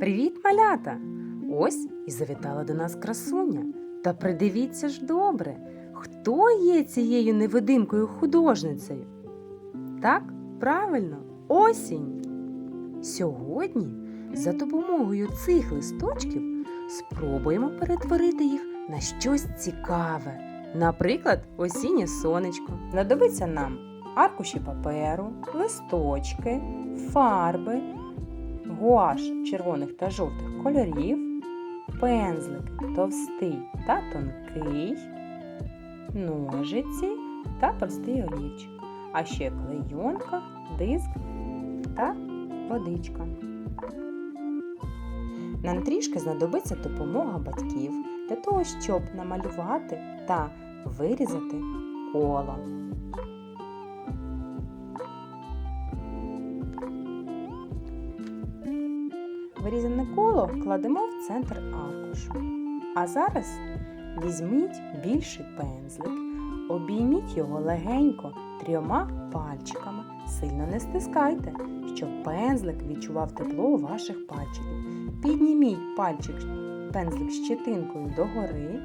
Привіт, малята! Ось і завітала до нас красуня. Та придивіться ж добре, хто є цією невидимкою художницею? Так, правильно, осінь. Сьогодні за допомогою цих листочків спробуємо перетворити їх на щось цікаве. Наприклад, осіннє сонечко. Знадобиться нам аркуші паперу, листочки, фарби, гуаш червоних та жовтих кольорів, пензлик товстий та тонкий, ножиці та простий олівчик, а ще клейонка, диск та водичка. Нам трішки знадобиться допомога батьків для того, щоб намалювати та вирізати коло. Вирізане коло кладемо в центр аркушу. А зараз візьміть більший пензлик, обійміть його легенько трьома пальчиками. Сильно не стискайте, щоб пензлик відчував тепло ваших пальчиків. Підніміть пальчик, пензлик щетинкою догори.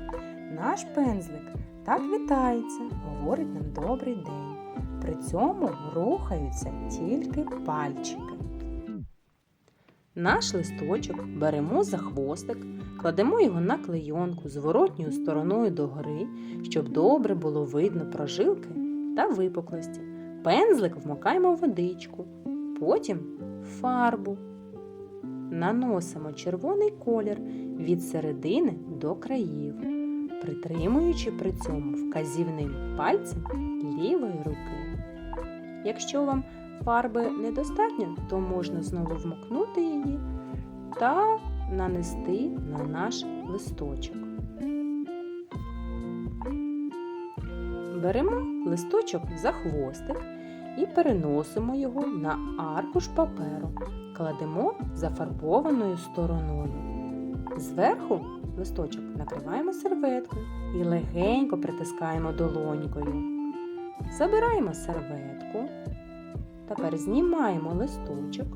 Наш пензлик так вітається, говорить нам добрий день. При цьому рухаються тільки пальчики. Наш листочок беремо за хвостик, кладемо його на клейонку зворотньою стороною догори, щоб добре було видно прожилки та випуклості. Пензлик вмикаємо в водичку, потім фарбу. Наносимо червоний колір від середини до країв, притримуючи при цьому вказівним пальцем лівої руки. Якщо вам фарби недостатньо, то можна знову вмокнути її та нанести на наш листочок. Беремо листочок за хвостик і переносимо його на аркуш паперу, кладемо зафарбованою стороною. Зверху листочок накриваємо серветкою і легенько притискаємо долонькою. Забираємо серветку. Тепер знімаємо листочок,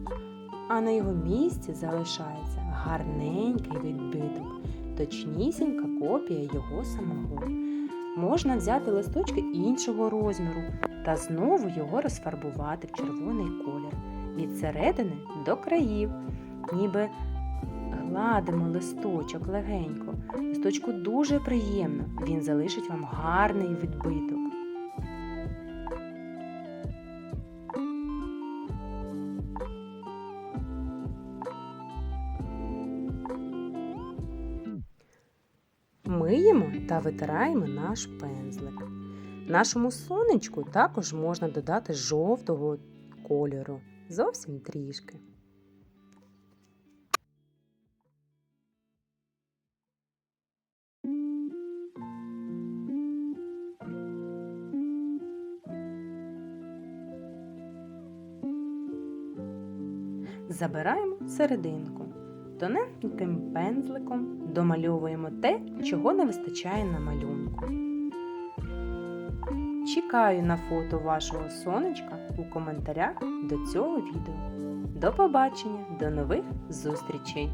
а на його місці залишається гарненький відбиток, точнісінька копія його самого. Можна взяти листочки іншого розміру та знову його розфарбувати в червоний колір від середини до країв, ніби гладимо листочок легенько. Листочку дуже приємно, він залишить вам гарний відбиток. Миємо та витираємо наш пензлик. Нашому сонечку також можна додати жовтого кольору, зовсім трішки. Забираємо серединку. Тоненьким пензликом домальовуємо те, чого не вистачає на малюнку. Чекаю на фото вашого сонечка у коментарях до цього відео. До побачення, до нових зустрічей!